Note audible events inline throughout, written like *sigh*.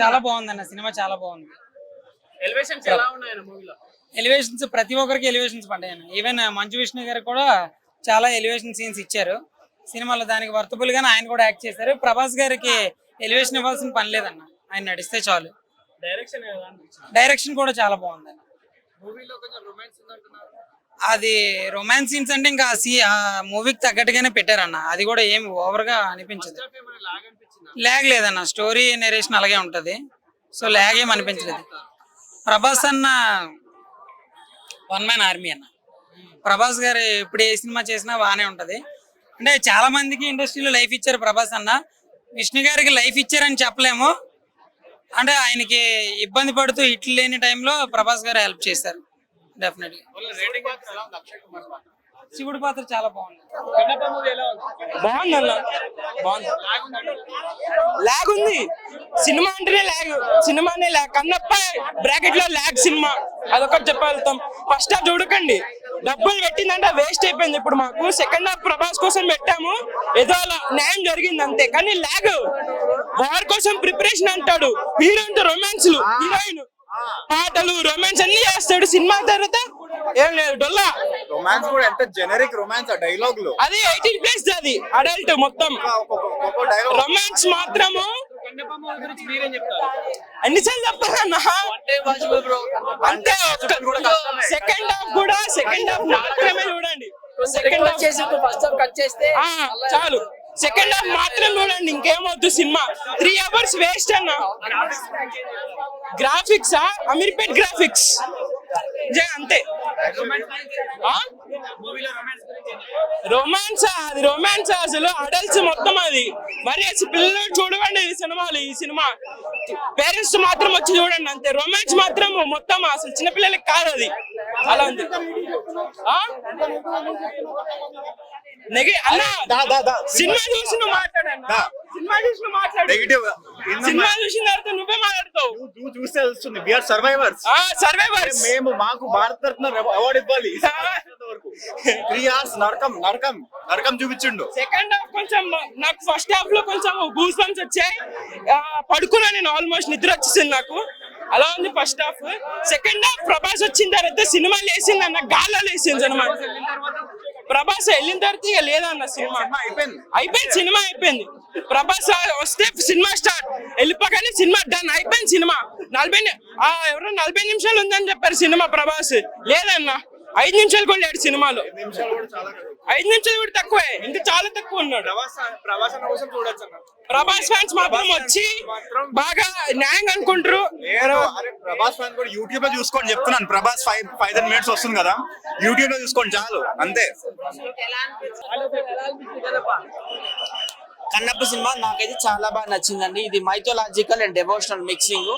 చాలా బాగుంది అన్న సినిమా చాలా బాగుంది. ఎలివేషన్స్ ఎలా ఉన్నాయి మూవీలో ఎలివేషన్స్ ప్రతి ఒక్కరికి ఎలివేషన్స్ పడ్డాయి అన్న ఈవెన్ మంచు విష్ణు గారు కూడా చాలా ఎలివేషన్ సీన్స్ ఇచ్చారు. సినిమాలో దానికి వర్తబుల్ గానే ఆయన కూడా యాక్ట్ చేశారు. ప్రభాస్ గారికి ఎలివేషన్ ఇవ్వాల్సిన పని లేదన్న. ఆయన నడిస్తే చాలు. డైరెక్షన్ డైరెక్షన్ కూడా చాలా బాగుంది అన్న మూవీలో కొంచెం రొమాన్స్ ఉందంటున్నారు. అది రొమాన్స్ సీన్స్ అంటే ఇంకా సి ఆ మూవీకి తగ్గట్టుగానే పెట్టారన్న. అది కూడా ఏం ఓవర్గా అనిపించదు. లాగ్ లేదన్న. స్టోరీ నెరేషన్ అలాగే ఉంటది. సో ల్యాగ్ ఏం అనిపించలేదు. ప్రభాస్ అన్న వన్ మ్యాన్ ఆర్మీ అన్న. ప్రభాస్ గారు ఇప్పుడు ఏ సినిమా చేసినా బాగానే ఉంటది. అంటే చాలా మందికి ఇండస్ట్రీలో లైఫ్ ఇచ్చారు ప్రభాస్ అన్న. విష్ణు గారికి లైఫ్ ఇచ్చారని చెప్పలేము. అంటే ఆయనకి ఇబ్బంది పడుతూ హిట్లు లేని టైంలో ప్రభాస్ గారు హెల్ప్ చేశారు. డెఫినెట్గా శివుడి పాత్ర చాలా బాగుంది. బాగుంది అన్న బాగుంది. లాగ్ ఉంది సినిమా అంటేనే లాగ్. సినిమానే లాగ్. కన్నప్ప బ్రాకెట్లో లాగ్ సినిమా. అదొకటి చెప్పగలుగుతాం. ఫస్ట్ హాఫ్ చూడకండి. డబ్బులు పెట్టిందంటే వేస్ట్ అయిపోయింది. ఇప్పుడు మాకు సెకండ్ హాఫ్ ప్రభాస్ కోసం పెట్టాము. ఏదో అలా న్యాయం జరిగింది అంతే. కానీ లాగ్. వార్ కోసం ప్రిపరేషన్ అంటాడు. హీరోయిన్తో రొమాన్స్ హీరోయిన్. పాటలు రొమాన్స్ అన్ని చేస్తాడు సినిమా తర్వాత. ఏం లేదు డొల్లా. రొమాన్స్ కూడా ఎంత జెనరిక్ రొమాన్స్ ఆ డైలాగ్లో. అది ఎయిటీన్ ప్లస్ అది అడల్ట్ మొత్తం. రొమాన్స్ మాత్రము కన్నప్ప మూవీ గురించి మీరేం చెప్తారు ఎన్నిసార్లు చెప్తారన్నా అంటే వాచిబుల్ బ్రో అంటే సెకండ్ హాఫ్ కూడా సెకండ్ హాఫ్ మాత్రమే చూడండి. సెకండ్ హాఫ్ చేసి ఫస్ట్ హాఫ్ కట్ చేస్తే చాలు. సెకండ్ హాఫ్ మాత్రం చూడండి ఇంకేమొద్దు సినిమా. త్రీ అవర్స్ వేస్ట్ అన్న. గ్రాఫిక్స్ అమీర్పేట్ గ్రాఫిక్స్ అంతే. రొమాన్స్ అది రొమాన్స్ అసలు. అడల్ట్స్ మొత్తం అది. మరి అసలు పిల్లలు చూడకండి ఈ సినిమాలు ఈ సినిమా. పేరెంట్స్ మాత్రం వచ్చి చూడండి అంతే. రొమాన్స్ మాత్రం మొత్తం అసలు చిన్నపిల్లలకి కాదు అది. అలా ఉంది? నెగ అన్న సినిమా చూసి నువ్వు మాట్లాడన్నా. సినిమా చూసి నువ్వు మాట్లాడు. నెగిటివ్ సినిమా చూసిన తర్వాత నువ్వే మాట్లాడతావు. చూస్తే సర్వైవర్స్ ఆ సర్వైవర్స్ మేము మాకు భారత రత్న అవార్డు ఇవ్వాలి. త్రీ అవర్స్ నరకం నరకం నరకం చూపించిండు. సెకండ్ హాఫ్ కొంచెం నాకు ఫస్ట్ హాఫ్లో కొంచెం గూస్ బంప్స్ వచ్చాయి పడుకున్నా నేను ఆల్మోస్ట్ నిద్ర వచ్చేసింది నాకు. అలా ఉంది first half second half Prabhas వచ్చిన తర్వాత సినిమా లేసింది అన్న గాల్లో లేసింది సినిమా. ప్రభాస్ వెళ్ళిన తర్వాత ఇక లేదన్న సినిమా. అయిపోయింది? అయిపోయింది సినిమా అయిపోయింది. ప్రభాస్ వస్తే సినిమా స్టార్ట్. వెళ్ళిపోగానే సినిమా డన్ అయిపోయింది సినిమా. నలభై ఎవరో నలభై నిమిషాలు ఉందని చెప్పారు సినిమా ప్రభాస్. లేదన్న. ఐదు నిమిషాలు కూడా లేడు సినిమాలో. నిమిషాలు కూడా చాలా ఐదు నిమిషాలు కూడా తక్కువే. ఇంకా చాలా తక్కువ ఉన్నాడు. ప్రవాస ప్రవాసన కోసం చూడొచ్చు అన్న. ప్రభాస్ ఫ్యాన్స్ మాత్రం వచ్చి బాగా న్యాయంగా అనుకుంటారు. ప్రభాస్ ఫ్యాన్ కూడా యూట్యూబ్లో చూసుకోండి చెప్తున్నాను. Prabhas five five ten minutes వస్తుంది కదా. యూట్యూబ్లో చూసుకోండి చాలు అంతే. కన్నప్ప సినిమా నాకైతే చాలా బాగా నచ్చిందండి. ఇది మైథోలాజికల్ అండ్ డెవోషనల్ మిక్సింగ్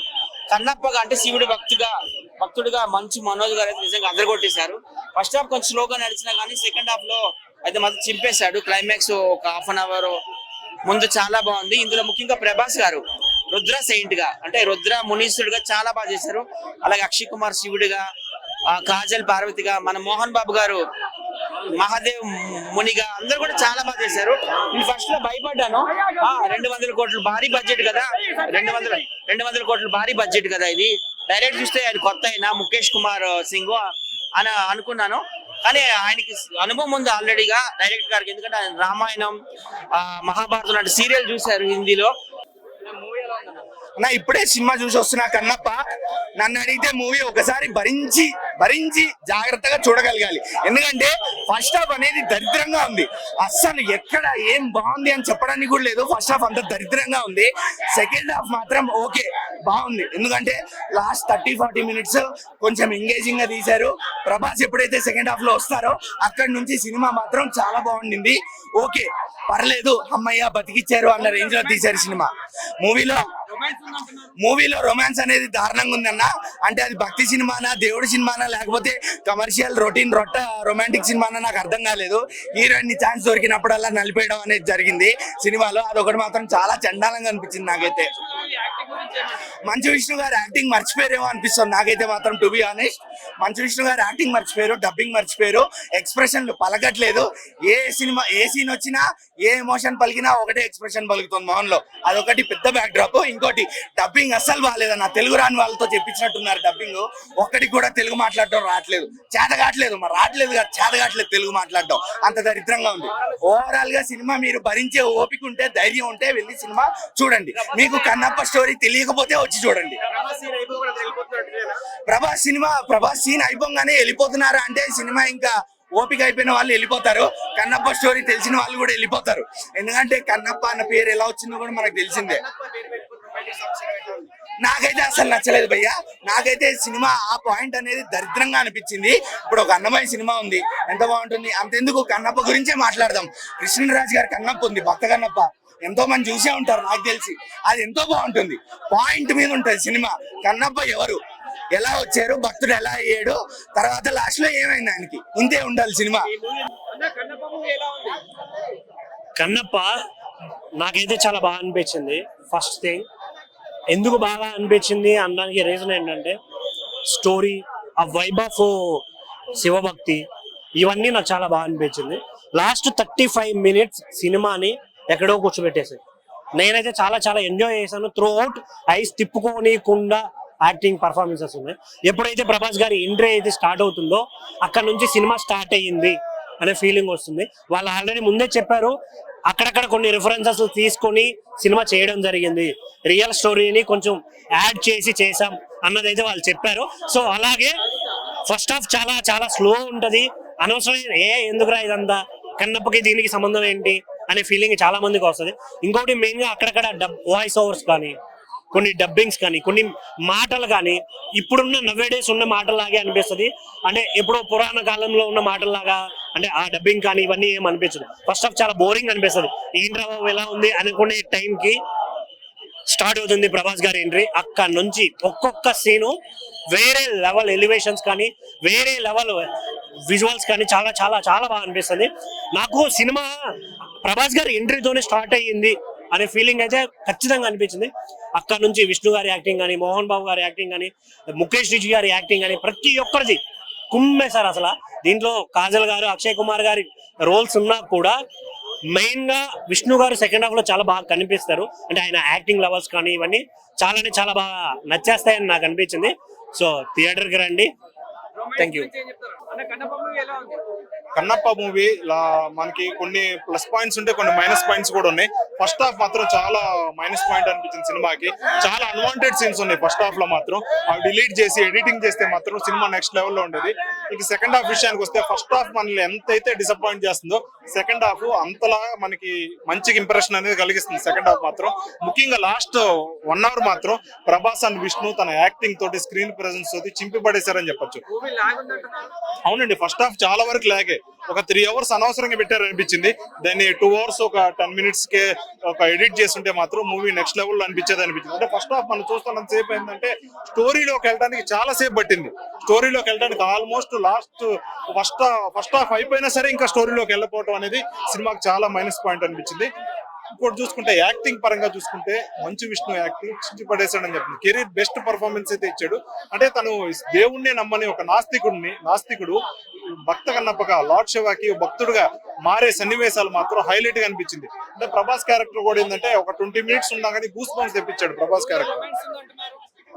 కన్నప్పగా అంటే శివుడి భక్తిగా భక్తుడిగా మంచి మనోజ్ గారు అయితే నిజంగా అదరగొట్టేశారు. ఫస్ట్ హాఫ్ కొంచెం స్లోగా నడిచినా కానీ సెకండ్ హాఫ్లో అయితే మాత్రం చింపేశాడు. క్లైమాక్స్ ఒక హాఫ్ అన్ అవర్ ముందు చాలా బాగుంది. ఇందులో ముఖ్యంగా ప్రభాస్ గారు రుద్ర సెయింట్గా అంటే రుద్ర మునీశ్వరుడుగా చాలా బాగా చేశారు. అలాగే అక్షయ్ కుమార్ శివుడిగా ఆ కాజల్ పార్వతిగా మన మోహన్ బాబు గారు మహాదేవ్ మునిగా అందరూ కూడా చాలా బాగా చేశారు. నేను ఫస్ట్లో భయపడ్డాను. ఆ రెండు వందల కోట్లు భారీ బడ్జెట్ కదా. రెండు వందల రెండు వందల కోట్లు భారీ బడ్జెట్ కదా ఇది. డైరెక్ట్ చూస్తే ఆయన కొత్త అయినా ముఖేష్ కుమార్ సింగ్ అని అనుకున్నాను. కానీ ఆయనకి అనుభవం ఉంది ఆల్రెడీగా డైరెక్ట్ గారికి. ఎందుకంటే ఆయన రామాయణం ఆ, మహాభారతం లాంటి సీరియల్ చూశారు హిందీలో. నా ఇప్పుడే సినిమా చూసి వస్తున్నా కన్నప్ప. నన్ను అడిగితే మూవీ ఒకసారి భరించి భరించి జాగ్రత్తగా చూడగలగాలి. ఎందుకంటే ఫస్ట్ హాఫ్ అనేది దరిద్రంగా ఉంది. అస్సలు ఎక్కడ ఏం బాగుంది అని చెప్పడానికి కూడా లేదు. ఫస్ట్ హాఫ్ అంత దరిద్రంగా ఉంది. సెకండ్ హాఫ్ మాత్రం ఓకే. బాగుంది. ఎందుకంటే లాస్ట్ థర్టీ ఫార్టీ మినిట్స్ కొంచెం ఎంగేజింగ్గా తీశారు. ప్రభాస్ ఎప్పుడైతే సెకండ్ హాఫ్లో వస్తారో అక్కడ నుంచి సినిమా మాత్రం చాలా బాగుండింది. ఓకే పర్లేదు అమ్మయ్య బతికిచ్చారు అన్న రేంజ్లో తీశారు సినిమా. మూవీలో మూవీలో రొమాన్స్ అనేది దారుణంగా ఉందన్న. అంటే అది భక్తి సినిమానా దేవుడి సినిమానా లేకపోతే కమర్షియల్ రొటీన్ రొట్ట రొమాంటిక్ సినిమానా నాకు అర్థం కాలేదు. హీరోయిన్ ఛాన్స్ దొరికినప్పుడల్లా నలిపేయడం అనేది జరిగింది సినిమాలో. అదొకటి మాత్రం చాలా చండాలంగా అనిపించింది నాకైతే. మంచు విష్ణు గారు యాక్టింగ్ మర్చిపోయారేమో అనిపిస్తుంది నాకైతే మాత్రం to be honest Manchu Vishnu గారు యాక్టింగ్ మర్చిపోయారు డబ్బింగ్ మర్చిపోయారు ఎక్స్ప్రెషన్లు పలకట్లేదు. ఏ సినిమా ఏ సీన్ వచ్చినా ఏ ఎమోషన్ పలికినా ఒకటే ఎక్స్ప్రెషన్ పలుకుతుంది మోహన్లో అదొకటి పెద్ద బ్యాక్ డ్రాప్ ఇంకోటి డబ్బింగ్ అస్సలు బాగాలేదన్న తెలుగు రాని వాళ్ళతో చెప్పించినట్టున్నారు డబ్బింగ్ ఒక్కటి కూడా తెలుగు మాట్లాడటం రావట్లేదు. చేత కావట్లేదు మరి రావట్లేదు కాదు చేత కావట్లేదు తెలుగు మాట్లాడటం. అంత దరిద్రంగా ఉంది. ఓవరాల్గా సినిమా మీరు భరించే ఓపిక ఉంటే ధైర్యం ఉంటే వెళ్ళి సినిమా చూడండి. మీకు కన్నప్ప స్టోరీ తెలియకపోతే వచ్చి చూడండి. ప్రభాస్ సినిమా ప్రభాస్ సీన్ అయిపోగానే వెళ్ళిపోతున్నారా అంటే సినిమా ఇంకా ఓపిక అయిపోయిన వాళ్ళు వెళ్ళిపోతారు. కన్నప్ప స్టోరీ తెలిసిన వాళ్ళు కూడా వెళ్ళిపోతారు. ఎందుకంటే కన్నప్ప అన్న పేరు ఎలా వచ్చిందో కూడా మనకు తెలిసిందే. నాకైతే అసలు నచ్చలేదు భయ్యా. నాకైతే సినిమా ఆ పాయింట్ అనేది దరిద్రంగా అనిపించింది. ఇప్పుడు ఒక అన్నమయ్య సినిమా ఉంది. ఎంత బాగుంటుంది? అంతెందుకు? కన్నప్ప గురించే మాట్లాడదాం. కృష్ణరాజు గారి కన్నప్ప ఉంది భక్త కన్నప్ప. ఎంతో మంది చూసే ఉంటారు నాకు తెలిసి. అది ఎంతో బాగుంటుంది. పాయింట్ మీద ఉంటుంది సినిమా. కన్నప్ప ఎవరు? ఎలా వచ్చారు? భక్తుడు ఎలా అయ్యాడు? తర్వాత లాస్ట్లో ఏమైంది ఆయనకి? ఇంతే ఉండాలి సినిమా. కన్నప్ప నాకైతే చాలా బాగా అనిపించింది. ఫస్ట్ థింగ్ ఎందుకు బాగా అనిపించింది అనడానికి రీజన్ ఏంటంటే స్టోరీ ఆ వైబ్ ఆఫ్ శివభక్తి ఇవన్నీ నాకు చాలా బాగా అనిపించింది. లాస్ట్ థర్టీ ఫైవ్ మినిట్స్ సినిమాని ఎక్కడో కూర్చోబెట్టేసింది. నేనైతే చాలా చాలా ఎంజాయ్ చేశాను. త్రూ అవుట్ ఐస్ తిప్పుకోనికుండా యాక్టింగ్ పర్ఫార్మెన్సెస్ ఉన్నాయి. ఎప్పుడైతే ప్రభాస్ గారి ఎంట్రీ అయితే స్టార్ట్ అవుతుందో అక్కడ నుంచి సినిమా స్టార్ట్ అయ్యింది అనే ఫీలింగ్ వస్తుంది. వాళ్ళు ఆల్రెడీ ముందే చెప్పారు అక్కడక్కడ కొన్ని రిఫరెన్సెస్ తీసుకొని సినిమా చేయడం జరిగింది. రియల్ స్టోరీని కొంచెం యాడ్ చేసి చేసాం అన్నదైతే వాళ్ళు చెప్పారు. సో అలాగే ఫస్ట్ హాఫ్ చాలా చాలా స్లో ఉంటుంది. అనవసరమైన ఏ ఎందుకురా ఇదంతా? కన్నప్పకి దీనికి సంబంధం ఏంటి? అనే ఫీలింగ్ చాలా మందికి వస్తుంది. ఇంకోటి మెయిన్గా అక్కడక్కడ డబ్ వాయిస్ ఓవర్స్ కానీ కొన్ని డబ్బింగ్స్ కానీ కొన్ని మాటలు కానీ ఇప్పుడున్న నవ్వే డేస్ ఉన్న మాటలాగే అనిపిస్తుంది. అంటే ఎప్పుడో పురాణ కాలంలో ఉన్న మాటల్లాగా అంటే ఆ డబ్బింగ్ కానీ ఇవన్నీ ఏం అనిపించదు. ఫస్ట్ ఆఫ్ చాలా బోరింగ్ అనిపిస్తుంది. ఏంట్రా బాబు ఎలా ఉంది? అనుకునే టైంకి స్టార్ట్ అవుతుంది ప్రభాస్ గారి ఎంట్రీ అక్కడ నుంచి ఒక్కొక్క సీను వేరే లెవెల్ ఎలివేషన్స్ కానీ వేరే లెవెల్ విజువల్స్ కానీ చాలా చాలా చాలా బాగా అనిపిస్తుంది. నాకు సినిమా ప్రభాస్ గారి ఎంట్రీతోనే స్టార్ట్ అయ్యింది అనే ఫీలింగ్ అయితే ఖచ్చితంగా అనిపించింది. అక్కడ నుంచి విష్ణు గారి యాక్టింగ్ కానీ మోహన్ బాబు గారి యాక్టింగ్ కానీ ముఖేష్ రిజి గారి యాక్టింగ్ కానీ ప్రతి ఒక్కరిది కుమ్మేశారు అసలు. దీంట్లో కాజల్ గారు అక్షయ్ కుమార్ గారి రోల్స్ ఉన్నా కూడా మెయిన్గా విష్ణు గారు సెకండ్ హాఫ్లో చాలా బాగా కనిపిస్తారు. అంటే ఆయన యాక్టింగ్ లెవెల్స్ కానీ ఇవన్నీ చాలానే చాలా బాగా నచ్చేస్తాయని నాకు అనిపించింది. సో థియేటర్కి రండి Thank you. కన్నప్ప మూవీ మనకి కొన్ని ప్లస్ పాయింట్స్ ఉంటే కొన్ని మైనస్ పాయింట్స్ కూడా ఉన్నాయి. ఫస్ట్ హాఫ్ మాత్రం చాలా మైనస్ పాయింట్ అనిపించింది సినిమాకి చాలా అన్వాంటెడ్ సీన్స్ ఉన్నాయి ఫస్ట్ హాఫ్లో మాత్రం. అవి డిలీట్ చేసి ఎడిటింగ్ చేస్తే మాత్రం సినిమా నెక్స్ట్ లెవెల్లో ఉండేది. ఇక సెకండ్ హాఫ్ విషయానికి వస్తే ఫస్ట్ హాఫ్ మనల్ని ఎంతైతే డిసప్పాయింట్ చేస్తుందో సెకండ్ హాఫ్ అంతలా మనకి మంచి ఇంప్రెషన్ అనేది కలిగిస్తుంది సెకండ్ హాఫ్ మాత్రం. ముఖ్యంగా లాస్ట్ వన్ అవర్ మాత్రం ప్రభాస్ అండ్ విష్ణు తన యాక్టింగ్ తోటి స్క్రీన్ ప్రెసెన్స్ తోటి చింపి పడేశారని చెప్పొచ్చు. అవునండి ఫస్ట్ హాఫ్ చాలా వరకు లాగే. ఒక త్రీ అవర్స్ అనవసరంగా పెట్టారు అనిపించింది దాన్ని టూ అవర్స్ ఒక టెన్ మినిట్స్ కే ఒక ఎడిట్ చేస్తుంటే మాత్రం మూవీ నెక్స్ట్ లెవెల్ అనిపించేది అనిపించింది అంటే ఫస్ట్ హాఫ్ మనం చూస్తున్నంత సేపు ఏంటంటే స్టోరీలోకి వెళ్ళడానికి చాలా సేపు పట్టింది. స్టోరీలోకి వెళ్ళడానికి almost last first first half అయిపోయినా సరే ఇంకా స్టోరీలోకి వెళ్ళకపోవడం అనేది సినిమాకి చాలా మైనస్ పాయింట్ అనిపించింది. ఇంకోటి చూసుకుంటే యాక్టింగ్ పరంగా చూసుకుంటే మంచు విష్ణు యాక్టింగ్ చించి పడేశాడని చెప్పింది కెరీర్ బెస్ట్ పర్ఫార్మెన్స్ అయితే ఇచ్చాడు. అంటే తను దేవుణ్ణి నమ్మని ఒక నాస్తికుడిని నాస్తికుడు భక్త కన్నప్పగా లార్డ్ శివాకి భక్తుడుగా మారే సన్నివేశాలు మాత్రం హైలైట్గా అనిపించింది. అంటే ప్రభాస్ క్యారెక్టర్ కూడా ఏంటంటే ఒక ట్వంటీ మినిట్స్ ఉన్నా కానీ గూస్ బంప్స్ తెప్పించాడు ప్రభాస్ క్యారెక్టర్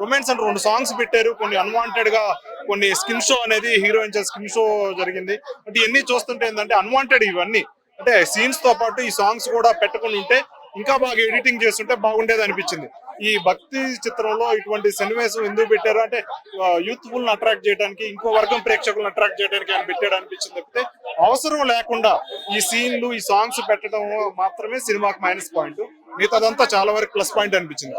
రొమాన్స్ అంటే రెండు సాంగ్స్ పెట్టారు. కొన్ని అన్వాంటెడ్గా కొన్ని స్కిన్ షో అనేది హీరోయిన్ స్కిన్ షో జరిగింది. అంటే ఇవన్నీ చూస్తుంటే ఏంటంటే అన్వాంటెడ్ ఇవన్నీ. అంటే సీన్స్తో పాటు ఈ సాంగ్స్ కూడా పెట్టుకుని ఉంటే ఇంకా బాగా ఎడిటింగ్ చేస్తుంటే బాగుండేది అనిపించింది. ఈ భక్తి చిత్రంలో ఇటువంటి సన్నివేశం ఎందుకు పెట్టారు? అంటే యూత్ఫుల్ అట్రాక్ట్ చేయడానికి ఇంకో వర్గం ప్రేక్షకులను అట్రాక్ట్ చేయడానికి ఆయన పెట్టాడు అనిపించింది తప్పితే అవసరం లేకుండా ఈ సీన్లు ఈ సాంగ్స్ పెట్టడం మాత్రమే సినిమాకి మైనస్ పాయింట్ మిగతాదంతా చాలా వరకు ప్లస్ పాయింట్ అనిపించింది.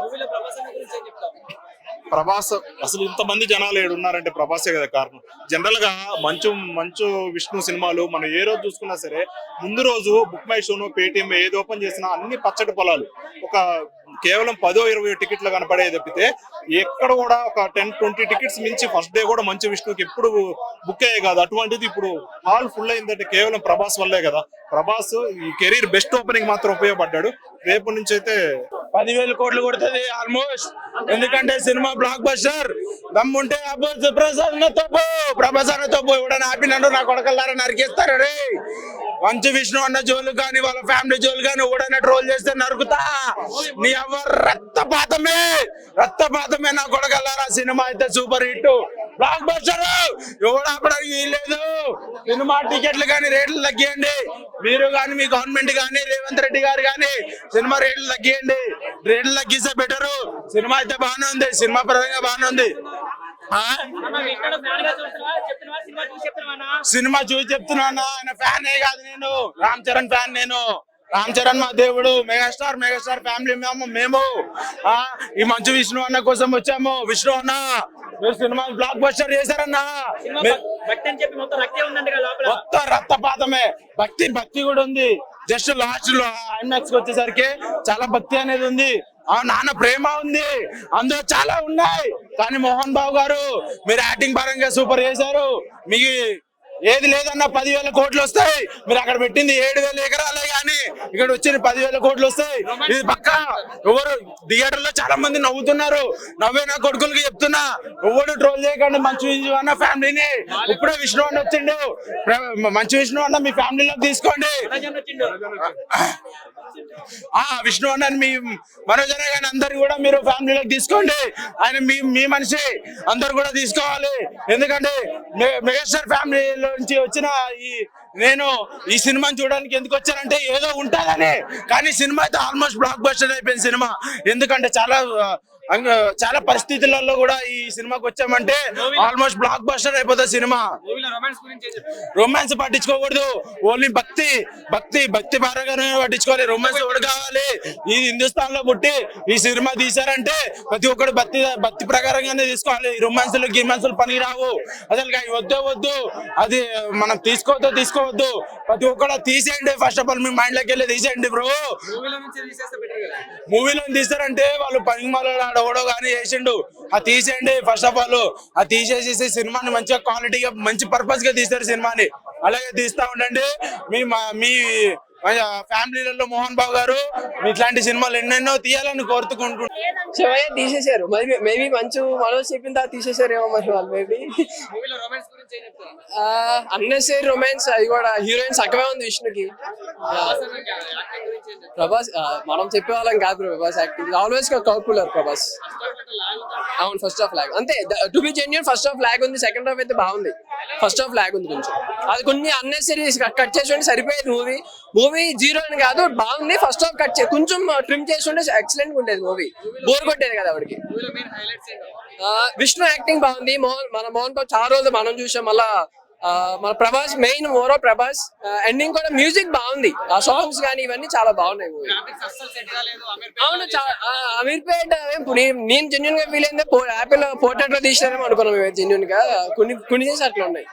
ప్రభాస్ అసలు ఇంతమంది జనాలు ఏడు ఉన్నారంటే ప్రభాసే కదా కారణం. జనరల్గా మంచు మంచు విష్ణు సినిమాలు మనం ఏ రోజు చూసుకున్నా సరే ముందు రోజు బుక్ మై షోను పేటిఎం ఏది ఓపెన్ చేసినా అన్ని పచ్చడి పొలాలు. ఒక కేవలం పదో ఇరవై టికెట్లు కనపడే తప్పితే ఎక్కడ కూడా ఒక టెన్ ట్వంటీ టికెట్స్ మించి ఫస్ట్ డే కూడా మంచి విష్ణుకి ఎప్పుడు బుక్ అయ్యే కాదు. అటువంటిది ఇప్పుడు హాల్ ఫుల్ అయిందంటే కేవలం ప్రభాస్ వల్లే కదా. ప్రభాస్ ఈ కెరీర్ బెస్ట్ ఓపెనింగ్ మాత్రం ఉపయోగపడ్డాడు. రేపు నుంచి అయితే పదివేల కోట్లు కొడుతుంది ఆల్మోస్ట్. ఎందుకంటే సినిమా బ్లాక్ బస్టర్ దమ్ముంటే అబ్బు ప్రసాద్ తప్పు ప్రభాస్ అన్న తప్పు. ఎవడన్నా ఆపినండు నా కొడకల్లారా నరికేస్తారు రే? మంచు విష్ణు అన్న జోలు కానీ వాళ్ళ ఫ్యామిలీ జోలు కానీ ఎవడైనా ట్రోల్ చేస్తే నరుకుతా? నీ ఎవరు రక్తపాతమే. రక్తపాతమే నా కొడగలరా సినిమా అయితే సూపర్ హిట్. బ్లాక్ బస్టర్ ఎవడు లేదు సినిమా టికెట్లు కానీ రేట్లు తగ్గియండి. మీరు కానీ మీ గవర్నమెంట్ కానీ రేవంత్ రెడ్డి గారు కానీ సినిమా రేట్లు తగ్గియండి. రేట్లు తగ్గిస్తే బెటరు సినిమా అయితే బాగానే ఉంది. సినిమా పరంగా బాగానే ఉంది. సినిమా చూసి చెప్తున్నాను? ఆయన ఫ్యాన్ కాదు నేను. రామ్ చరణ్ ఫ్యాన్ నేను. రామ్ చరణ్ మా దేవుడు. మెగాస్టార్ మెగాస్టార్ ఫ్యామిలీ మేము మేము. ఆ? ఈ మంచు విష్ణు అన్న కోసం వచ్చాము. విష్ణు అన్న మీరు సినిమా బ్లాక్ బస్టర్ చేశారన్నా. మొత్తం రక్తపాతమే. భక్తి భక్తి కూడా ఉంది. జస్ట్ లాస్ట్లో ఐమాక్స్కి వచ్చేసరికి చాలా భక్తి అనేది ఉంది. ఆ నాన్న ప్రేమ ఉంది. అందులో చాలా ఉన్నాయి. కానీ మోహన్ బాబు గారు మీరు యాక్టింగ్ పరంగా సూపర్ చేశారు. మీ ఏది లేదన్నా పదివేల కోట్లు వస్తాయి. మీరు అక్కడ పెట్టింది ఏడు వేల ఎకరాలే కానీ ఇక్కడ వచ్చిన పదివేల కోట్లు వస్తాయి. ఇది పక్క ఎవరు థియేటర్లో చాలా మంది నవ్వుతున్నారు. నవ్వే నా కొడుకులకి చెప్తున్నా. ఎవరు ట్రోల్ చేయకండి మంచి విష్ణు అన్న ఫ్యామిలీని. ఇప్పుడే విష్ణు అన్న వచ్చిండు మంచి విష్ణు అన్న మీ ఫ్యామిలీలోకి తీసుకోండి. ఆ విష్ణు అన్న మీ మనోజన గాని అందరు కూడా మీరు ఫ్యామిలీలోకి తీసుకోండి. ఆయన మీ మీ మనిషి. అందరు కూడా తీసుకోవాలి. ఎందుకంటే మెగాస్టార్ ఫ్యామిలీ నుంచి వచ్చిన ఈ నేను ఈ సినిమాని చూడడానికి ఎందుకు వచ్చానంటే ఏదో ఉంటుందని. కానీ సినిమా అయితే ఆల్మోస్ట్ బ్లాక్ బస్టర్ అయిపోయింది సినిమా. ఎందుకంటే చాలా చాలా పరిస్థితులలో కూడా ఈ సినిమాకి వచ్చామంటే ఆల్మోస్ట్ బ్లాక్ బస్టర్ అయిపోతుంది సినిమా. రొమాన్స్ పట్టించుకోకూడదు. ఓన్లీ భక్తి భక్తి భక్తి పరంగానే పట్టించుకోవాలి. రొమాన్స్ ఎవడు కావాలి? ఈ హిందుస్థాన్లో పుట్టి ఈ సినిమా తీశారంటే ప్రతి ఒక్కడు భక్తి భక్తి ప్రకారంగానే తీసుకోవాలి. ఈ రొమాన్సులు గిమాన్సులు పని రావు అసలు వద్దే వద్దు. అది మనం తీసుకోవద్దు తీసుకోవద్దు. ప్రతి ఒక్కడు తీసేయండి. ఫస్ట్ ఆఫ్ ఆల్ మీ మైండ్లోకి వెళ్ళి తీసేయండి బ్రో మూవీలో తీస్తారంటే వాళ్ళు పని మాలో ఎవడో కానీ చేసిండు. అది తీసేయండి ఫస్ట్ ఆఫ్ ఆల్ అది తీసేసేసి సినిమాని మంచిగా క్వాలిటీగా మంచి పర్పస్గా తీస్తారు సినిమాని. అలాగే తీస్తా ఉండండి. మీ మా- మీ ఫ్యామిలీలలో మోహన్ బాబు గారు ఇట్లాంటి సినిమాలు ఎన్నెన్నో తీయాలని కోరుకుంటున్నాను శివయ్య తీసేశారు. మరి మేబీ మంచు మనోజ్ చెప్పిన తర్వాత తీసేశారేమో మరి వాళ్ళు మేబీ. మూవీలో రొమాన్స్ గురించి ఏం చెప్తారు? అన్నెసరీ రొమాన్స్ అది కూడా హీరోయిన్ సగమే ఉంది విష్ణుకి. ప్రభాస్ మనం చెప్పేవాళ్ళం కాదు Prabhas acting always popular Prabhas. అవును ఫస్ట్ హాఫ్ లాగ్ అంతే to be genuine first half lag ఉంది సెకండ్ హాఫ్ అయితే బాగుంది. ఫస్ట్ హాఫ్ లాగ్ ఉంది కొంచెం. అది కొన్ని అన్నెసరీ కట్ చేసి సరిపోయేది మూవీ మూవీ జీరో అని కాదు బాగుంది. ఫస్ట్ హాఫ్ కట్ చే కొంచెం ట్రిమ్ చేసి ఉంటే ఎక్సలెంట్ ఉండేది మూవీ. బోర్ కొట్టేది కదా ఆవిడకి. విష్ణు యాక్టింగ్ బాగుంది. మోహన్ మన మోహన్ బాబు చాలా రోజులు మనం చూసాం. మళ్ళా మన ప్రభాస్ మెయిన్ మోరో ప్రభాస్. ఎండింగ్ కూడా మ్యూజిక్ బాగుంది. ఆ సాంగ్స్ కానీ ఇవన్నీ చాలా బాగున్నాయి అమీర్ అవును అమీర్పేట్ నేను జెన్యున్గా ఫీల్ అయిందే యాపిల్ పోర్ట్రేట్లో తీసినారేమో అనుకున్నాం జెన్యున్గా. కొన్ని కొన్ని చేసి అట్లా ఉన్నాయి.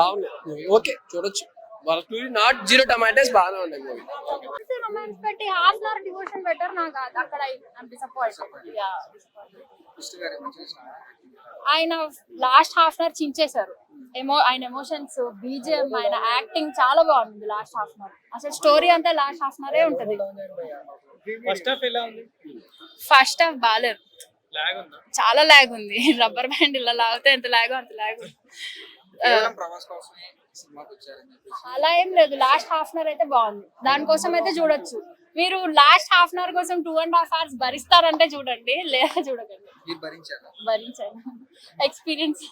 బాగున్నాయి. ఓకే చూడొచ్చు. వాళ్ళ నాట్ జీరో టమాటోస్ బాగానే ఉన్నాయి మూవీ రొమాన్స్ పెట్టి half an hour devotion better నాకు అది అక్కడ డిసప్పాయింట్ ఆయన లాస్ట్ హాఫ్ అన్ అవర్ చించేశారు. ఎమో ఆయన ఎమోషన్స్ బీజిఎం ఆయన యాక్టింగ్ చాలా బాగుంది లాస్ట్ హాఫ్ అన్ అవర్ అసలు స్టోరీ అంతా లాస్ట్ హాఫ్ అన్ అవరే ఉంటది. ఫస్ట్ హాఫ్ ఎలా ఉంది? ఫస్ట్ హాఫ్ బాగాలేదు లాగ్ ఉందా? చాలా లాగ్ ఉంది. *laughs* రబ్బర్ బ్యాండ్ ఇలా లాగితే ఎంత లాగో అంత లాగ్ ఉంది. అలా ఏం లేదు. లాస్ట్ హాఫ్ అన్ అవర్ అయితే బాగుంది. దానికోసం అయితే చూడొచ్చు. మీరు లాస్ట్ హాఫ్ అన్ అవర్ కోసం టూ అండ్ హాఫ్ అవర్స్ భరిస్తారంటే చూడండి. లేదా చూడకండి. భరించాను. ఎక్స్పీరియన్స్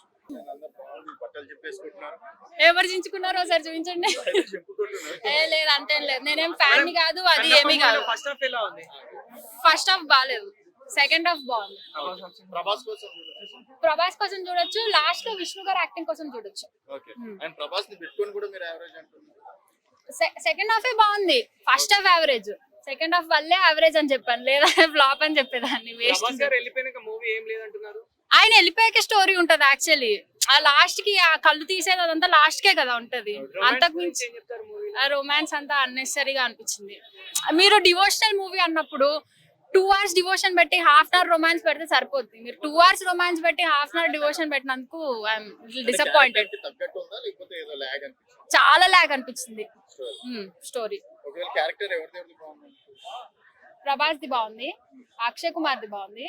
ఎవరు చించుకున్నారో ఒకసారి చూపించండి. ఏ లేదు అంతేం లేదు. నేనేం ఫ్యాన్ కాదు అది ఏమీ కాదు. ఫస్ట్ హాఫ్ ఎలా ఉంది? ఫస్ట్ హాఫ్ బాగాలేదు. సెకండ్ హాఫ్ బాగుంది ప్రభాస్ కోసం ప్రభాస్ కోసం చూడొచ్చు. లాస్ట్లో విష్ణు గారు యాక్టింగ్ కోసం చూడొచ్చు. ఓకే. అండ్ ప్రభాస్ని పెట్టుకొని కూడా మీరు యావరేజ్ అంటున్నారు. సెకండ్ హాఫ్ బాగుంది. First half average. Second half వల్లే యావరేజ్ అని చెప్పాను లేదా *laughs* ఫ్లాప్ అని చెప్పేదాన్ని వేస్ట్. ప్రభాస్ గారు వెళ్ళిపోయినాక మూవీ ఏం లేదంటున్నారు? ఆయన వెళ్ళిపోయాక స్టోరీ ఉంటది యాక్చువల్లీ. ఆ లాస్ట్కి ఆ కళ్ళు తీసేది అదంతా లాస్ట్ కే కదా ఉంటది. అంతకు మించి ఏం రొమాన్స్ అంతా అన్నెసరీగా అనిపించింది. మీరు డివోషనల్ మూవీ అన్నప్పుడు టూ అవర్స్ డివోషన్ పెట్టి హాఫ్ అన్ అవర్ రొమాన్స్ పెడితే సరిపోద్ది. మీరు టూ అవర్స్ రొమాన్స్ పెట్టి హాఫ్ అన్ అవర్ డివోషన్ పెట్టినందుకు ఐఎమ్ డిసప్పాయింటెడ్ చాలా లాగ్ అనిపించింది. స్టోరీ ప్రభాస్ ది బాగుంది? అక్షయ్ కుమార్ ది బాగుంది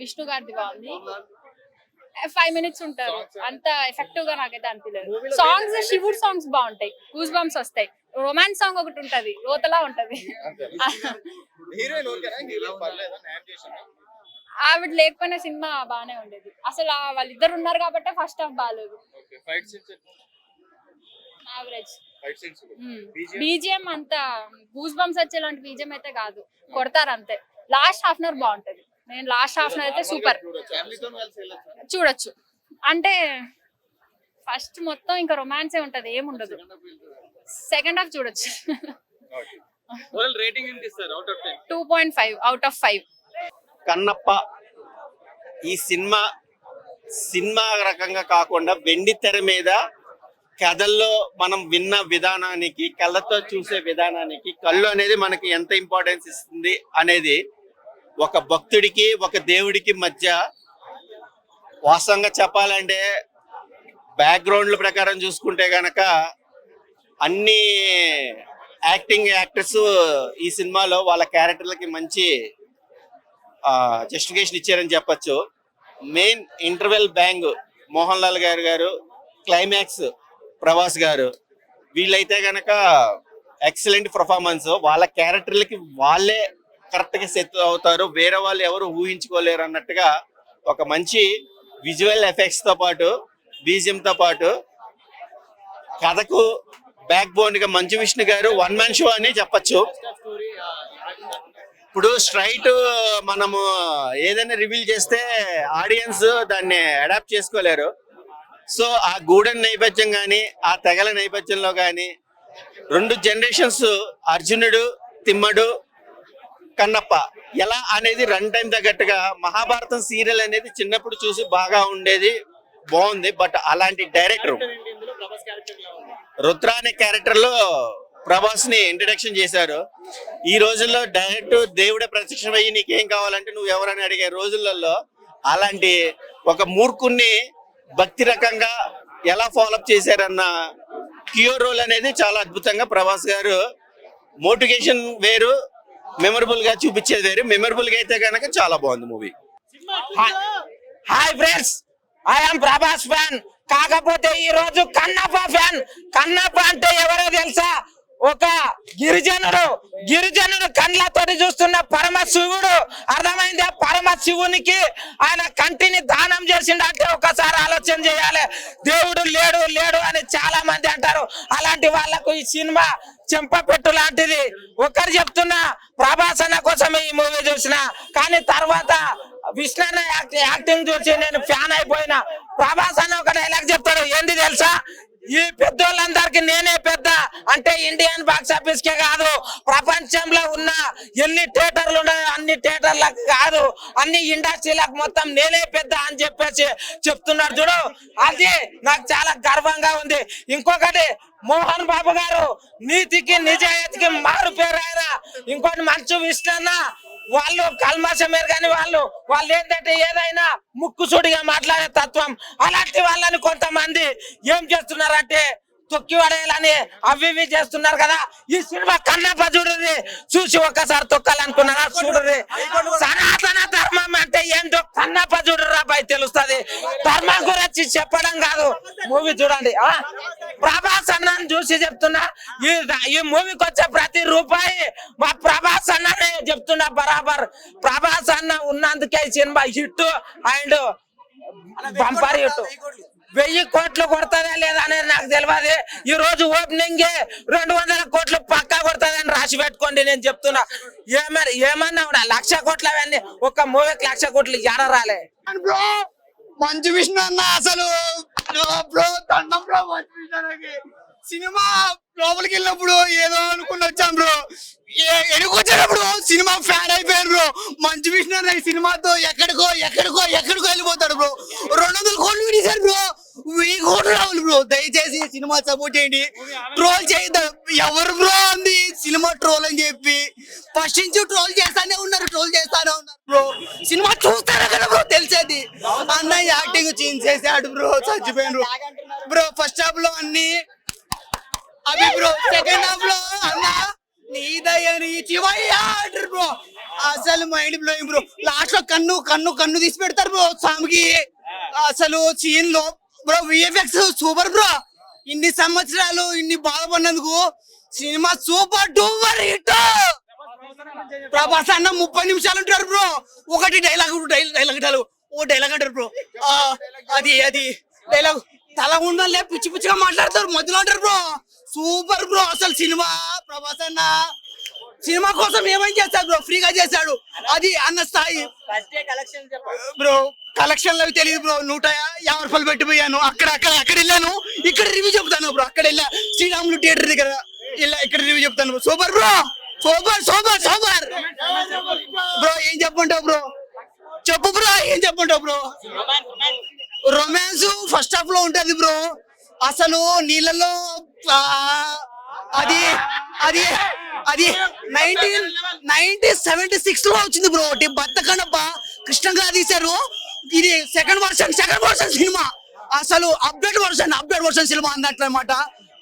విష్ణు గారిది బాగుంది. ఫైవ్ మినిట్స్ ఉంటారు. అంత ఎఫెక్టివ్గా నాకైతే అనిపించలేదు సాంగ్స్ శివుడు సాంగ్స్ బాగుంటాయి. గూస్ బంప్స్ వస్తాయి. రొమాన్స్ సాంగ్ ఒకటి ఉంటది రోతలా ఉంటది. ఆవిడ లేకపోయినా సినిమా బాగానే ఉండేది. అసలు వాళ్ళిద్దరు ఉన్నారు కాబట్టి ఫస్ట్ హాఫ్ బాగాలేదు okay fight scenes average fight scenes BGM అంత గూస్ బంప్స్ వచ్చేలాంటి బీజిఎం అయితే కాదు. కొడతారు అంతే. లాస్ట్ హాఫ్ అన్ అవర్ బాగుంటది. నేను లాస్ట్ హాఫ్ అన్ అవర్ అయితే సూపర్ చూడొచ్చు? అంటే ఫస్ట్ మొత్తం ఇంకా రొమాన్సే ఉంటది ఏముండదు. సెకండ్ హాఫ్ చూడొచ్చు. రేటింగ్ ఎంత ఇస్తారు out of ten two point five out of five Kannappa ఈ సినిమా సినిమా రకంగా కాకుండా వెండి తెర మీద కథల్లో మనం విన్న విధానానికి కళ్ళతో చూసే విధానానికి కళ్ళు అనేది మనకి ఎంత ఇంపార్టెన్స్ ఇస్తుంది అనేది ఒక భక్తుడికి ఒక దేవుడికి మధ్య వాస్తవంగా చెప్పాలంటే బ్యాక్గ్రౌండ్ల ప్రకారం చూసుకుంటే గనక అన్ని యాక్టింగ్ యాక్టర్స్ ఈ సినిమాలో వాళ్ళ క్యారెక్టర్లకి మంచి జస్టిఫికేషన్ ఇచ్చారని చెప్పచ్చు. Main interval bang Mohan Lal గారు గారు క్లైమాక్స్ ప్రభాస్ గారు. వీళ్ళైతే గనక ఎక్సలెంట్ పర్ఫార్మెన్స్ వాళ్ళ క్యారెక్టర్లకి వాళ్ళే కరెక్ట్గా సెట్ అవుతారు. వేరే వాళ్ళు ఎవరు ఊహించుకోలేరు అన్నట్టుగా ఒక మంచి విజువల్ ఎఫెక్ట్స్తో పాటు బీజియంతో పాటు కథకు బ్యాక్ బోన్గా మంచు విష్ణు గారు వన్ మ్యాన్ షో అని చెప్పొచ్చు. ఇప్పుడు స్ట్రైట్ మనము ఏదైనా రివీల్ చేస్తే ఆడియన్స్ దాన్ని అడాప్ట్ చేసుకోలేరు. సో ఆ గూడెన్ నేపథ్యం కానీ ఆ తెగల నేపథ్యంలో కానీ రెండు జనరేషన్స్ అర్జునుడు తిమ్మడు కన్నప్ప. ఎలా అనేది రన్ టైం తగ్గట్టుగా మహాభారతం సీరియల్ అనేది చిన్నప్పుడు చూసి బాగా ఉండేది బాగుంది. బట్ అలాంటి డైరెక్టర్ రుద్ర అనే క్యారెక్టర్లో ప్రభాస్ని ఇంట్రడక్షన్ చేశారు. ఈ రోజుల్లో డైరెక్ట్ దేవుడే ప్రత్యక్షమయ్యి నీకేం కావాలంటే నువ్వు ఎవరని అడిగే రోజులలో అలాంటి ఒక మూర్ఖుణ్ణి భక్తి రకంగా ఎలా ఫాలోఅప్ చేశారన్న క్యూర్ రోల్ అనేది చాలా అద్భుతంగా ప్రభాస్ గారు మోటివేషన్ వేరు మెమరబుల్గా చూపించేది వేరు. మెమరబుల్గా అయితే కనుక చాలా బాగుంది movie hi friends I'm Prabhas fan కాకపోతే ఈ రోజు కన్నప్ప ఫ్యాన్. కన్నప్ప అంటే ఎవరో తెలుసా? ఒక గిరిజనుడు. గిరిజనుడు కండ్లతోటి చూస్తున్న పరమ శివుడు. అర్థమైందా? పరమ శివునికి ఆయన కంటిని దానం చేసిండు అంటే ఒకసారి ఆలోచన చేయాలి. దేవుడు లేడు లేడు అని చాలా మంది అంటారు. అలాంటి వాళ్ళకు ఈ సినిమా చెంపపెట్టు లాంటిది. ఒకరు చెప్తున్నా ప్రభాసన కోసమే ఈ మూవీ చూసిన. కానీ తర్వాత విష్ణు అన్న యాక్టింగ్ చూసి నేను ఫ్యాన్ అయిపోయినా. ప్రభాస్ అని ఒక డైలాగ్ చెప్తాడు. ఏంటి తెలుసా? ఈ పెద్దోళ్ళందరికి నేనే పెద్ద. అంటే ఇండియన్ బాక్స్ ఆఫీస్ కే కాదు. ప్రపంచంలో ఉన్న ఎన్ని థియేటర్లు ఉన్నాయో అన్ని థియేటర్లకు కాదు. అన్ని ఇండస్ట్రీలకు మొత్తం నేనే పెద్ద అని చెప్పేసి చెప్తున్నాడు చూడు. అది నాకు చాలా గర్వంగా ఉంది. ఇంకొకటి మోహన్ బాబు గారు నీతికి నిజాయితీకి మారు పేరు ఆయన. ఇంకోటి మంచు విష్ణన్న వాళ్ళు కల్మాసమేరు కానీ వాళ్ళు వాళ్ళు ఏంటంటే ఏదైనా ముక్కుసూడిగా మాట్లాడే తత్వం. అలాంటి వాళ్ళని కొంతమంది ఏం చేస్తున్నారంటే తొక్కి పడేయాలని అవి ఇవి చేస్తున్నారు కదా. ఈ సినిమా కన్నప్ప చూడుది చూసి ఒక్కసారి తొక్కాలనుకున్నారా? చూడుది సనాతన ధర్మం అంటే ఏంటో కన్నప్ప చూడరా పై తెలుస్తుంది. ధర్మం గురించి చెప్పడం కాదు. మూవీ చూడండి. ప్రభాస్ అన్నని చూసి చెప్తున్నా. ఈ ఈ మూవీకి వచ్చే ప్రతి రూపాయి మా ప్రభాస్ అన్ననే చెప్తున్నా బరాబర్. ప్రభాస్ అన్న ఉన్నందుకే సినిమా హిట్ అండ్ బంపర్ హిట్. వెయ్యి కోట్లు కొడతాదా లేదా అనేది నాకు తెలియదు ఈ రోజు ఓపెనింగ్ రెండు వందల కోట్లు పక్కా కొడతాదని రాసి పెట్టుకోండి నేను చెప్తున్నా. ఏమన్నా ఏమన్నా కూడా లక్ష కోట్లు అవన్నీ ఒక మూవీకి లక్ష కోట్లు ఎడ రాలే మంచి విషయం విష్ణు అన్న అసలు. సినిమా లోపలికి వెళ్ళినప్పుడు ఏదో అనుకుని వచ్చాం బ్రో. ఎనుకొచ్చేటప్పుడు సినిమా ఫ్యాన్ అయిపోయారు బ్రో. మంచి విషయం ఈ సినిమాతో ఎక్కడికో ఎక్కడికో ఎక్కడికో వెళ్ళిపోతాడు బ్రో. రెండు వందల కోట్లు తీశారు బ్రో. వెయ్యి కోట్లు రావాలి బ్రో. దయచేసి సినిమా సపోర్ట్ చేయండి. ట్రోల్ చేయద్దు. ఎవరు బ్రో అంది? సినిమా ట్రోల్ అని చెప్పి. ఫస్ట్ నుంచి ట్రోల్ చేస్తానే ఉన్నారు ట్రోల్ చేస్తానే ఉన్నారు బ్రో. సినిమా చూస్తారా కదా బ్రో? తెలిసేది. అన్న యాక్టింగ్ చేంజ్ చేసాడు బ్రో. చచ్చిపోయిన బ్రో. ఫస్ట్ హాఫ్లో అన్ని అవి బ్రో సెకండ్ హాఫ్లో అన్నా నీదయ్యని దయని ఆర్డర్ బ్రో అసలు మైండ్ బ్లోయింగ్ బ్రో లాస్ట్లో కన్ను కన్ను కన్ను తీసి పెడతారు బ్రో సామికి. అసలు సీన్లో బ్రో విఎఫ్ఎక్స్ సూపర్ బ్రో ఇన్ని సంవత్సరాలు ఇన్ని బాధపడినందుకు cinema super duper hit Prabhas అన్న ముప్పై నిమిషాలు ఉంటారు బ్రో ఒకటి డైలాగ్ డైలాగ్ డైలాగ్ ఓ డైలాగ్ అంటారు బ్రో అది అది. డైలాగ్ తల ఉండాలి పిచ్చి పిచ్చిగా మాట్లాడతారు. మధ్యలో అంటారు బ్రో సూపర్ బ్రో అసలు సినిమా ప్రభాస్ అన్న. సినిమా కోసం ఏమని చేస్తాడు బ్రో? ఫ్రీగా చేశాడు అది అన్న స్థాయి. బ్రో కలెక్షన్ అవి తెలియదు బ్రో. నూట యాభై రూపాయలు పెట్టిపోయాను. అక్కడ అక్కడ అక్కడ వెళ్ళాను. ఇక్కడ రివ్యూ చెప్తాను బ్రో. అక్కడ వెళ్ళా. శ్రీరాములు థియేటర్ దగ్గర ఇలా ఇక్కడ రివ్యూ చెప్తాను bro. Super bro! Super super super! Bro ఏం చెప్పంటావు బ్రో? చెప్పు బ్రో ఏం చెప్పంటావు బ్రో? రొమాన్స్ ఫస్ట్ హాఫ్లో ఉంటది బ్రో. అసలు నీళ్ళలో అది అది అది నైన్టీన్ నైన్టీన్ సెవెంటీ సిక్స్లో వచ్చింది బ్రో ఒకటి బత్తకనప్ప కృష్ణగా తీశారు. ఇది second version second version cinema. అసలు update version update version cinema అన్నట్లు అనమాట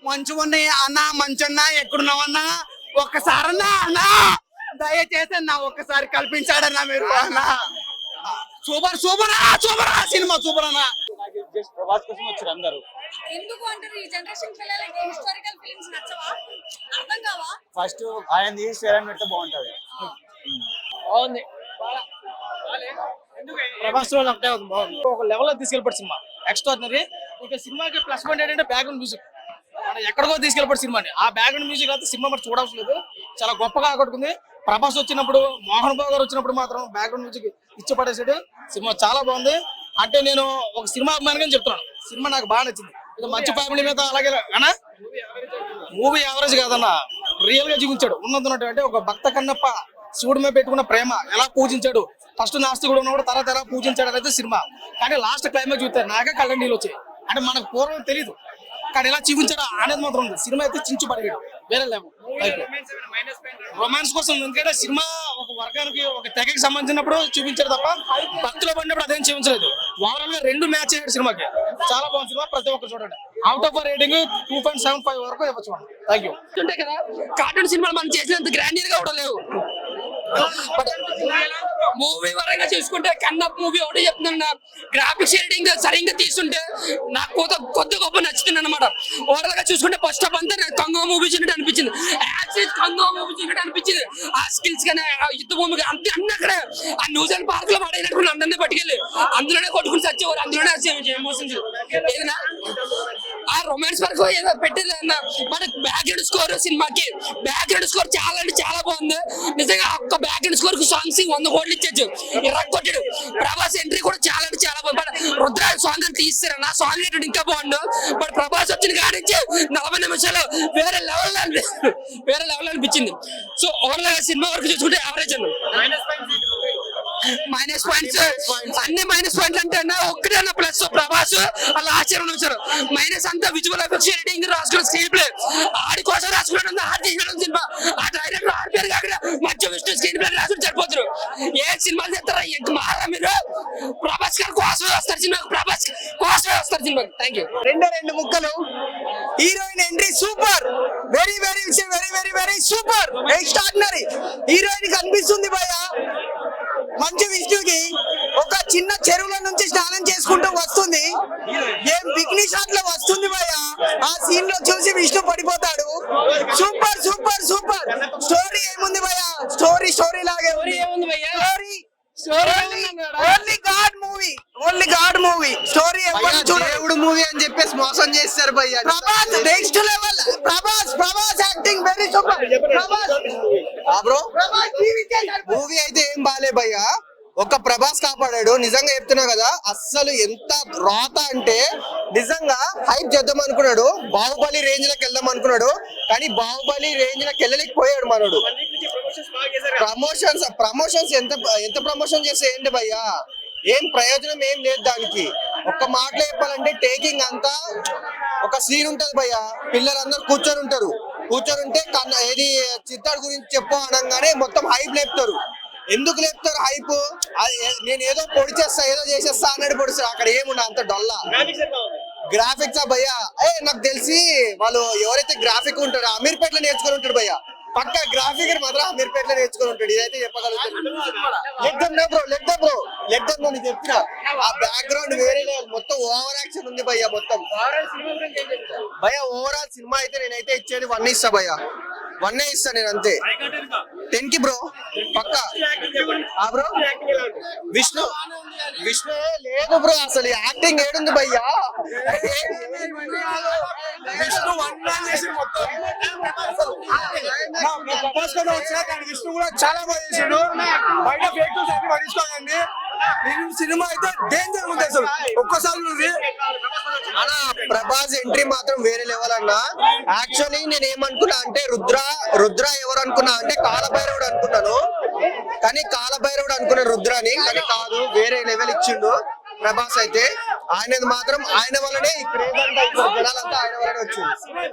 మంచిగా ఉన్నాయి అన్న మంచన్న ఎక్కడున్నావన్నా? ఒక్కసారన్నా అన్నా! దయచేసి అన్న ఒక్కసారి కల్పించాడన్నా మీరు అన్న! Super super super! Cinema super అన్న! ప్రభాస్ కోసం వచ్చారు అందరూ. ఎందుకు అంటారు? ఈ జనరేషన్ పిల్లలకి హిస్టారికల్ ఫిల్మ్స్ నచ్చవా? అర్థం కావా? ఫస్ట్ ఆయన తీసి పెడితే బాగుంటది. బాగుంది. ప్రభాస్ రోల్ అంటే ఒక బాగుంది. ఒక లెవెల్లో తీసుకెళ్ళిపోయి సినిమా. ఎక్స్ట్రాడినరీ ఇక సినిమాకి ప్లస్ పాయింట్ ఏంటంటే బ్యాక్గ్రౌండ్ మ్యూజిక్ మనం ఎక్కడికో తీసుకెళ్ళిపోయి సినిమాని. ఆ బ్యాక్గ్రౌండ్ మ్యూజిక్ అయితే సినిమా మరి చూడవలసిన లేదు. చాలా గొప్పగా ఆకట్టుకుంది. ప్రభాస్ వచ్చినప్పుడు మోహన్ బాబు గారు వచ్చినప్పుడు మాత్రం బ్యాక్గ్రౌండ్ మ్యూజిక్ ఇచ్చి పడేసాడు సినిమా చాలా బాగుంది. అంటే నేను ఒక సినిమా అభిమానిగా చెప్తున్నాను. సినిమా నాకు బాగా నచ్చింది. ఇది మంచి ఫ్యామిలీ మీద అలాగే అనా? మూవీ యావరేజ్ కాదన్న. రియల్గా జీవించాడు ఉన్నది అంటే ఒక భక్త కన్నప్ప శివుడి మీద పెట్టుకున్న ప్రేమ. ఎలా పూజించాడు? ఫస్ట్ నాస్తికుడు ఉన్నప్పుడు తర్వాత ఎలా పూజించాడు అనేది సినిమా. కానీ లాస్ట్ క్లైమాక్స్ చూస్తే నాకే కళ్ళ నీళ్ళు వచ్చాయి. అంటే మనకు పూర్వం తెలియదు. కానీ ఎలా చూపించాడు అనేది మాత్రం ఉంది. సినిమా అయితే చించు పడిగాడు వేరే లేవు రొమాన్స్ కోసం ఎందుకంటే సినిమా ఒక వర్గానికి ఒక తెగకి సంబంధించినప్పుడు చూపించారు తప్ప భక్తులు పడినప్పుడు అదేం చూపించలేదు. ఓవరాల్గా రెండు మ్యాచ్ అయ్యాడు సినిమాకి. చాలా బాగుంది సినిమా ప్రతి ఒక్కరు చూడండి. Out of rating two point seven five వరకు ఇవ్వచ్చు థ్యాంక్ యూ కదా కార్టూన్ సినిమాలు మనం చేసినంత గ్రాండియర్గా కూడా లేవు. మూవీ వరంగా చూసుకుంటే కన్నప్ మూవీ ఒకటి చెప్తున్నా గ్రాఫిక్స్ ఎడిటింగ్ సరిగ్గా తీసుంటే నాకు కొత్త కొత్త గొప్ప నచ్చుతుంది అనమాట ఓవరాల్గా చూసుకుంటే ఫస్ట్ ఆఫ్ అంతా నాకు కంగో మూవీ చూసినట్టు అనిపించింది. యాక్చువల్ కంగో మూవీ చూసినట్టు అనిపించింది. ఆ స్కిల్స్ కానీ ఆ యుద్ధ భూమి అంతే అన్ని అక్కడ. ఆ న్యూజిలాండ్ పార్క్లో పడేటప్పుడు అందరినీ పట్టుకెళ్ళి అందులోనే కొట్టుకుని సచ్చేవారు అందులోనే ఎమోషన్స్ ఏదైనా రొమాన్స్ వరకు ఏదో పెట్టేది అన్న. మనకి బ్యాక్గ్రౌండ్ స్కోర్ సినిమాకి. బ్యాక్గ్రౌండ్ స్కోర్ చాలా అంటే చాలా బాగుంది. నిజంగా ఒక్క ఒక్క బ్యాక్గ్రౌండ్ స్కోర్కు సాంగ్స్ వంద కోట్లు ఇచ్చచ్చు ఇరగొట్టాడు ప్రభాస్ ఎంట్రీ కూడా చాలా అంటే చాలా బాగుంది. బట్ రుద్రాజ్ సాంగ్ అని తీస్తారు నా సాంగ్ ఏంటంటే ఇంకా బాగుండు. బట్ ప్రభాస్ వచ్చిన కాడించి నలభై నిమిషాలు వేరే లెవెల్ వేరే లెవెల్ అనిపించింది. సో ఓవరాల్ సినిమా వరకు చూసుకుంటే యావరేజ్ అన్న. మైనస్ పాయింట్స్ అన్ని మైనస్ పాయింట్లు అంటే అన్న ఒక్కటే అన్న ప్లస్ ప్రభాస్ అలా ఆశ్చర్యం ఉంచారు మైనస్ అంతా విజువల్ ఎఫెక్ట్స్ ఎడిటింగ్ రాసుకున్న స్క్రీన్ ప్లే ఆడి కోసం రాసుకున్నాడు ఆడి చేసిన సినిమా. ఆ డైరెక్టర్ ఆడి పేరు కాకుండా మధ్య విష్ణు స్క్రీన్ ప్లే రాసుకుని సరిపోతారు ఏ సినిమాలు చేస్తారా? ఎంత మారా మీరు? ప్రభాస్ గారు కోసమే వస్తారు సినిమా ప్రభాస్ కోసమే వస్తారు సినిమా. థ్యాంక్ యూ రెండే రెండు ముక్కలు. Heroine entry super very very very very very super extraordinary heroine కనిపిస్తుంది భయ మంచు విష్ణుకి ఒక చిన్న చెరువుల నుంచి స్నానం చేసుకుంటూ వస్తుంది. ఏం బిక్నీ షాట్లో వస్తుంది భయ ఆ సీన్లో చూసి విష్ణు పడిపోతాడు. Super super super. స్టోరీ ఏముంది భయ స్టోరీ స్టోరీ లాగే ఏముంది భయ్యా? Story only god movie only god movie story ఎవరు దేవుడు మూవీ అని చెప్పేసి మోసం చేస్తారు భయ్య Prabhas next level Prabhas Prabhas acting very super Prabhas. Bro movie అయితే ఏం బాలే భయ్య. ఒక ప్రభాస్ కాపాడాడు. నిజంగా చెప్తున్నా కదా అస్సలు ఎంత రాత అంటే నిజంగా హైప్ చేద్దాం అనుకున్నాడు. బాహుబలి రేంజ్లకు వెళ్దాం అనుకున్నాడు. కానీ బాహుబలి రేంజ్లకు వెళ్ళలేకపోయాడు మనోడు. ప్రమోషన్స్ ప్రమోషన్స్ ఎంత ఎంత ప్రమోషన్ చేస్తే ఏంటి భయ్యా? ఏం ప్రయోజనం ఏం లేదు దానికి. ఒక్క మాటలో చెప్పాలంటే టేకింగ్ అంతా ఒక సీన్ ఉంటది భయ్య. పిల్లలందరూ కూర్చొని ఉంటారు. కూర్చొని ఉంటే కన్న ఏది చిత్తాడు గురించి చెప్పు అనగానే మొత్తం హైప్ లేపుతారు. ఎందుకు లేపుతారు హైప్ నేను ఏదో పొడి చేస్తా ఏదో చేసేస్తా అన్నట్టు పొడిస్తారు అక్కడ ఏముండ అంత డొల్లా గ్రాఫిక్స్ భయ్యా? ఏ నాకు తెలిసి వాళ్ళు ఎవరైతే గ్రాఫిక్ ఉంటారో అమీర్పేటలో నేర్చుకొని ఉంటాడు భయ్యా. పక్క గ్రాఫిక్ మాత్రం అమీర్పేటలో నేర్చుకొని ఉంటాడు. ఇదైతే చెప్పగలుగుతాను బ్రో లెగ్దమ్ బ్రో లెగ్దమ్ బ్రో నీకు చెప్పిన. ఆ బ్యాక్గ్రౌండ్ వేరే. మొత్తం ఓవర్ యాక్షన్ ఉంది భయ్యా మొత్తం. భయ్యా ఓవరాల్ సినిమా అయితే నేనైతే ఇచ్చేది వన్ ఇస్తా భయ్యా. వన్ ఇస్తా నేను అంతే. టెన్కి బ్రో పక్క. ఆ బ్రో? విష్ణు. విష్ణు లేదు బ్రో అసలు యాక్టింగ్ ఏడుంది భయ్యా. విష్ణు వన్ మ్యాన్ చేసి మొత్తం. విష్ణు కూడా చాలా బాగా చేసాడు. బయట ఫేక్ న్యూస్ అన్ని పట్టించుకోకండి. సినిమా అయితే డేంజర్ ఉంది అసలు. ఒక్కసారి నువ్వు అలా ప్రభాస్ ఎంట్రీ మాత్రం వేరే లెవెల్ అన్న. యాక్చువల్లీ నేను ఏమనుకున్నా అంటే రుద్ర రుద్ర ఎవరు అనుకున్నా అంటే కాలభైరవుడు అనుకున్నాను. కానీ కాలభైరవుడు అనుకున్న రుద్రని కానీ కాదు వేరే లెవెల్ ఇచ్చిండు ప్రభాస్ అయితే. ఆయనది మాత్రం ఆయన వల్లనే ఈ క్రేజ్ అంతా జనాలంతా ఆయన వల్లనే వచ్చింది.